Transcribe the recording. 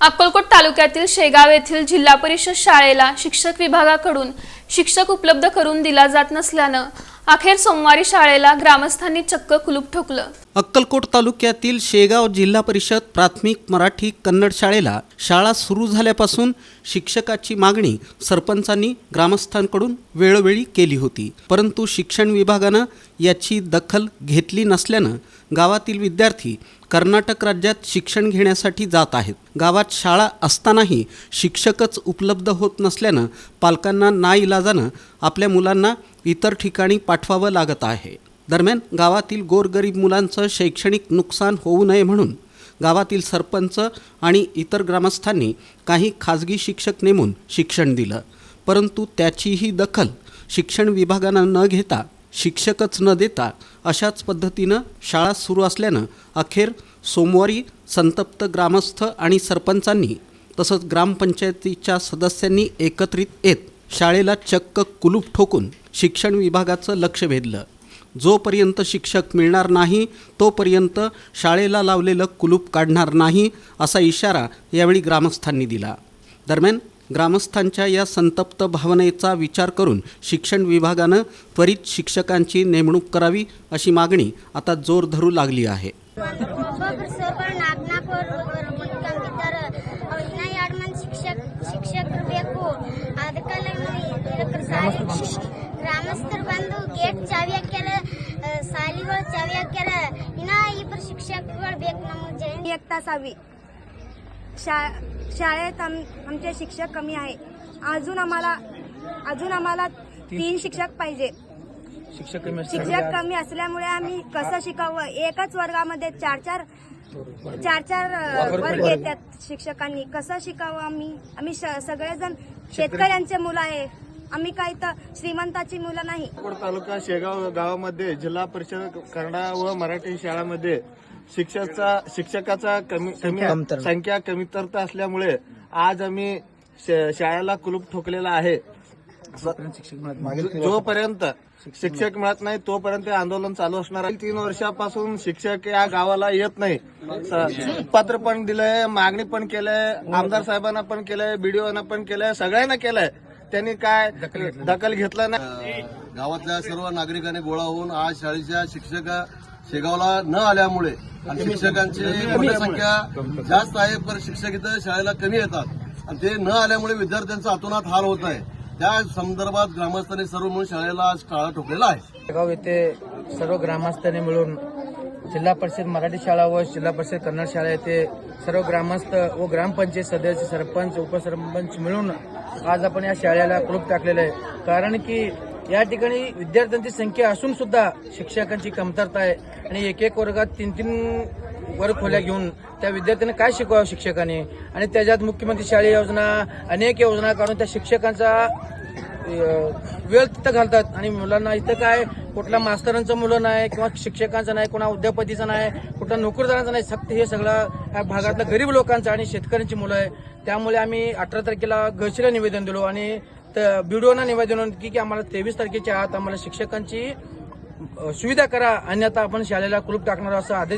अक्कलकोट तालुक्यातील शेगाव येथील जिल्हा परिषद शाळेला शिक्षक विभागाकडून शिक्षक उपलब्ध करून दिला जात नसल्यानं अखेर सोमवारी शाळेला ग्रामस्थांनी चक्क कुलूप ठोकलं. अक्कलकोट तालुक्यातील शेगाव जिल्हा परिषद प्राथमिक मराठी कन्नड शाळेला शाळा सुरू झाल्यापासून शिक्षकाची मागणी सरपंचांनी ग्रामस्थांकडून वेळोवेळी केली होती. परंतु शिक्षण विभागानं याची दखल घेतली नसल्यानं गावातील विद्यार्थी कर्नाटक राज्यात शिक्षण घेण्यासाठी जात आहेत. गावात शाळा असतानाही शिक्षकच उपलब्ध होत नसल्यानं पालकांना नाईलाजानं आपल्या मुलांना इतर ठिकाणी पाठवावं लागत आहे. दरम्यान गावातील गोरगरीब मुलांचं शैक्षणिक नुकसान होऊ नये म्हणून गावातील सरपंच आणि इतर ग्रामस्थांनी काही खाजगी शिक्षक नेमून शिक्षण दिलं. परंतु त्याचीही दखल शिक्षण विभागानं न घेता शिक्षकच न देता अशाच पद्धतीनं शाळा सुरू असल्यानं अखेर सोमवारी संतप्त ग्रामस्थ आणि सरपंचांनी तसंच ग्रामपंचायतीच्या सदस्यांनी एकत्रित येत शाळेला चक्क कुलूप ठोकून शिक्षण विभागाचं लक्ष वेधलं जोपर्यंत शिक्षक मिळणार नाही तोपर्यंत शाळेला लावलेलं कुलूप काढणार नाही असा इशारा यावेळी ग्रामस्थांनी दिला दरम्यान ग्रामस्थांच्या या संतप्त भावनेचा विचार करून शिक्षण विभागानं त्वरित शिक्षकांची नेमणूक करावी अशी मागणी आता जोर धरू लागली आहे शिक्षक ಸರ್ ನಾಲ್ಕು ನಾಲ್ಕು ಮುನ್ಕಂಬಿದ್ದಾರೆ ಇನ್ನ ಎರಡು ಮಂದಿ ಶಿಕ್ಷಕ ಶಿಕ್ಷಕರು ಬೇಕು ಅದಕ್ಕೆಲ್ಲ ಇದಕ್ಕೆ ಸಾಲಿ ಗ್ರಾಮಸ್ಥರು ಬಂದು ಗೇಟ್ ಚಾವಿ ಹಾಕ್ಯಾರ ಆ, ಸಾಲಿಗಳು ಚಾವಿ ಹಾಕ್ಯಾರ ಇನ್ನ ಇಬ್ರು ಶಿಕ್ಷಕಗಳು ಬೇಕು ನಮಗೆ ಜೈನ್ एक तासावी शा शाळेत आम आमचे शिक्षक कमी आहे अजून आम्हाला अजून आम्हाला तीन शिक्षक पाहिजे शिक्षक कमी शिक्षक कमी असल्यामुळे आम्ही कसं शिकावं? एकाच वर्गामध्ये चार चार चार चार वर्ग येतात शिक्षकांनी. कसं शिकावं आम्ही? आम्ही श- सगळेजण शेतकऱ्यांचे मुलं आहे. आम्ही काही तर श्रीमंताची मुलं नाही. तालुका शेगाव गावामध्ये जिल्हा परिषद कन्नडा व मराठी शाळांमध्ये शिक्षकाचा शिक्षकाचा कमी कमी. संख्या कमीतरता असल्यामुळे आज आम्ही श- शाळेला कुलूप ठोकलेला आहे. शिक्षक मागील जोपर्यंत शिक्षक मिळत नाही तोपर्यंत हे आंदोलन चालू असणार आहे. तीन वर्षापासून शिक्षक या गावाला येत नाही. स- पत्र पण दिलंय मागणी पण केलंय आमदार साहेबांना पण केलंय बीडीओना पण केलंय सगळ्यांना केलंय. त्यांनी काय दखल घेतलं नाही. गावातल्या सर्व नागरिकांनी गोळा होऊन आज शाळेच्या शिक्षक शेगावला न आल्यामुळे आणि शिक्षकांची मोठी संख्या जास्त आहे पण शिक्षक इथं शाळेला कमी येतात. आणि ते न आल्यामुळे विद्यार्थ्यांचा अतोनात हाल होत आहे. त्या संदर्भात ग्रामस्थांनी सर्व म्हणून शाळेला आज टाळा ठोकलेला आहे. गाव येथे सर्व ग्रामस्थांनी मिळून जिल्हा परिषद मराठी शाळा व जिल्हा परिषद कन्नड शाळा येथे सर्व ग्रामस्थ व ग्रामपंचायत सदस्य सरपंच उपसरपंच मिळून आज आपण या शाळेला कुलूप टाकलेलं आहे. कारण की या ठिकाणी विद्यार्थ्यांची संख्या असून सुद्धा शिक्षकांची कमतरता आहे आणि एक एक वर्गात तीन तीन वर्ग खोल्या घेऊन त्या विद्यार्थ्यांना काय शिकवावं शिक्षकांनी? आणि त्याच्यात मुख्यमंत्री शाळेय योजना अनेक योजना काढून त्या शिक्षकांचा वेळ तिथं घालतात. आणि मुलांना इथं काय कुठल्या मास्तरांचं मुलं नाही किंवा शिक्षकांचं नाही कोणा उद्योगपतीचं नाही कुठल्या नोकरदारांचं नाही सक्त हे सगळं या भागातलं गरीब लोकांचं आणि शेतकऱ्यांची मुलं आहे. त्यामुळे आम्ही अठरा तारखेला गळशीला निवेदन दिलो आणि बीडीओना निवेदन की की आम्हाला तेवीस तारखेच्या आत आम्हाला शिक्षकांची सुविधा करा. अन्यथा आपण शाळेला कुलूप टाकणार असं आदेश